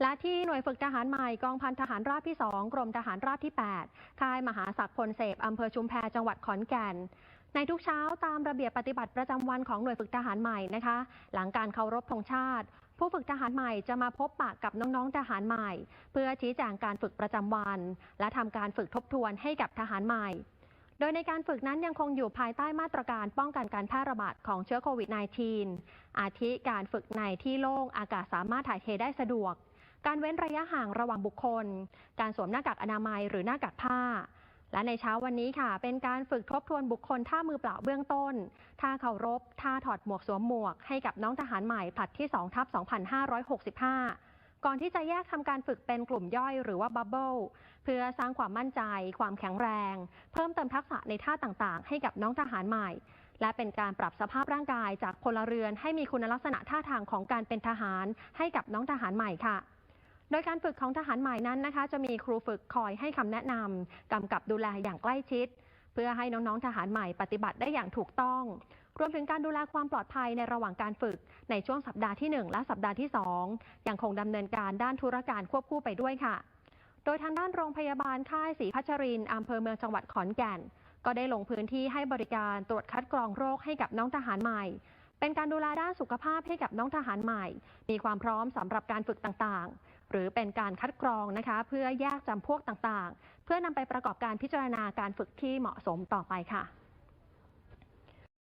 และที่หน่วยฝึกทหารใหม่กองพันทหารราบที่ 2 กรมทหารราบที่ 8 ค่ายมหาศักดิ์พลเสพอำเภอชุมแพจังหวัดขอนแก่น ในทุกเช้าตามระเบียบปฏิบัติประจำวันของหน่วยฝึกทหารใหม่นะคะ หลังการเคารพธงชาติ ผู้ฝึกทหารใหม่จะมาพบปะกับน้องๆทหารใหม่ เพื่อชี้แจงการฝึกประจำวัน และทำการฝึกทบทวนให้กับทหารใหม่โดยในการฝึกนั้นยังคงอยู่ภายใต้มาตรการป้องกันการแพร่ระบาดของเชื้อโควิด -19 อาทิการฝึกในที่โล่งอากาศสามารถถ่ายเทได้สะดวก การเว้นระยะห่างระหว่างบุคคล การสวมหน้ากากอนามัยหรือหน้ากากผ้า และในเช้าวันนี้ค่ะ เป็นการฝึกทบทวนบุคคลท่ามือเปล่าเบื้องต้น ท่าเคารพ ท่าถอดหมวกสวมหมวกให้กับน้องทหารใหม่ผลัดที่2ทับ2565 ก่อนที่จะแยกทำการฝึกเป็นกลุ่มย่อยหรือว่าบับเบิลเพื่อสร้างความมั่นใจ ความแข็งแรง เพิ่มเติมทักษะในท่าต่างๆ ให้กับน้องทหารใหม่และเป็นการปรับสภาพร่างกายจากพลเรือนให้มีคุณลักษณะท่าทางของการเป็นทหารให้กับน้องทหารใหม่ค่ะ โดยการฝึกของทหารใหม่นั้นนะคะ จะมีครูฝึกคอยให้คำแนะนำกำกับดูแลอย่างใกล้ชิด เพื่อให้น้องๆทหารใหม่ปฏิบัติได้อย่างถูกต้อง รวมถึงการดูแลความปลอดภัยในระหว่างการฝึก ในช่วงสัปดาห์ที่ 1 และสัปดาห์ที่ 2 ยังคงดำเนินการด้านธุรการควบคู่ไปด้วยค่ะ โดยทางด้านโรงพยาบาลค่ายศรีพัชรินอำเภอเมืองจังหวัดขอนแก่น ก็ได้ลงพื้นที่ให้บริการตรวจคัดกรองโรคให้กับน้องทหารใหม่เป็นการดูแลด้านสุขภาพให้กับน้องทหารใหม่ มีความพร้อมสำหรับการฝึกต่างๆ หรือเป็นการคัดกรองนะคะ เพื่อแยกจำพวกต่างๆ เพื่อนำไปประกอบการพิจารณาการฝึกที่เหมาะสมต่อไปค่ะ